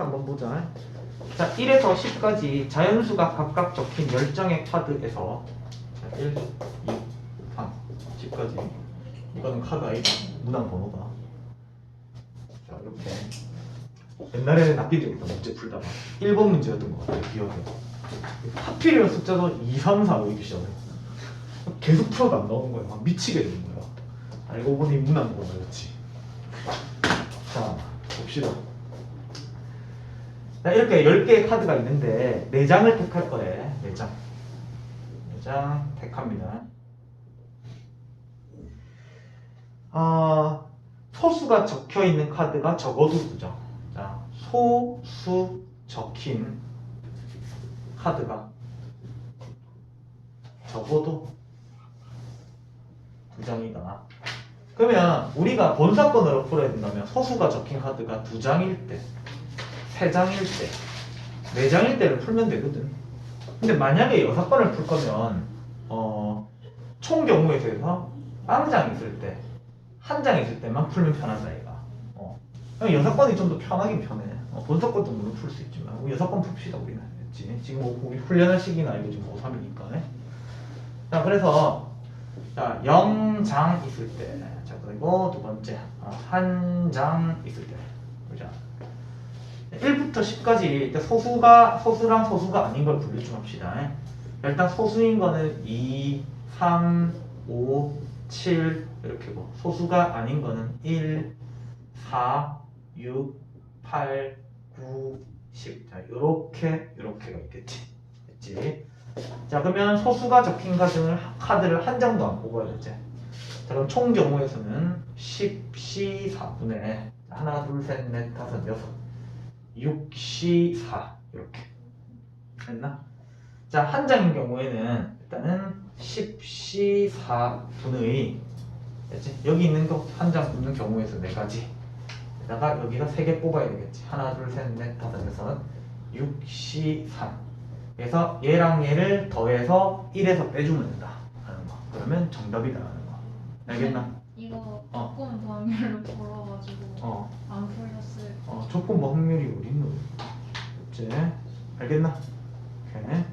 한번 보자. 자, 1에서 10까지 자연수가 각각 적힌 10장의 카드에서 자, 1, 2, 3, 10까지 이거는 카드 아이디 문항 번호다. 자, 이렇게 옛날에는 납기적이다 문제 풀다가 1번 문제였던 것 같아요, 기억에. 하필이면 숫자도 2, 3, 4 이렇게 시작해. 계속 풀어도 안 나오는 거야. 막 미치게 되는 거야. 알고 보니 문항 번호였지. 자, 봅시다. 자, 이렇게 10개의 카드가 있는데 4장을 택할 거래. 4장. 4장 택합니다. 아, 소수가 적혀 있는 카드가 적어도 2장. 자, 소수 적힌 카드가 적어도 2장이다. 그러면 우리가 본사건으로 풀어야 된다면 소수가 적힌 카드가 2장일 때, 3장일 때, 4장일 때를 풀면 되거든. 근데 만약에 6건을 풀 거면 어, 총 경우에 대해서 빵 장 있을 때, 한 장 있을 때만 풀면 편하다 얘가. 어. 여섯 건이 좀 더 편하긴 편해. 어, 본사건도 물론 풀 수 있지만 우리 여섯 건 풉시다 우리는. 했지. 지금 뭐 우리 훈련할 시기나 이거 지금 고3이니까. 자 그래서 자 0장 있을 때, 자 그리고 두 번째 어, 한장 있을 때. 1부터 10까지 소수가 소수랑 소수가 아닌 걸 분류 좀 합시다. 일단 소수인 거는 2, 3, 5, 7 이렇게고 소수가 아닌 거는 1, 4, 6, 8, 9, 10. 자, 요렇게 요렇게가 있겠지. 됐지? 자, 그러면 소수가 적힌 카드를 카드를 한 장도 안 뽑아야겠지. 자, 그럼 총 경우에서는 10, C 4분의 하나, 둘, 셋, 넷, 다섯, 여섯, 6, C 4 이렇게 됐나? 자, 한 장인 경우에는 일단은 10C 4분의 됐지? 여기 있는 거 한 장 붙는 경우에서 네 가지. 에다가 여기가 세개 뽑아야 되겠지. 하나, 둘, 셋, 넷, 다섯, 여섯, 6C 3. 그래서 얘랑 얘를 더해서 1에서 빼주면 된다 하는 거. 그러면 정답이다 하는 거. 알겠나? 이거 어. 조금 범위로 벌어가지고 어, 안 풀렸 무조건 뭐 확률이 우리는 없지 알겠나? 오케이.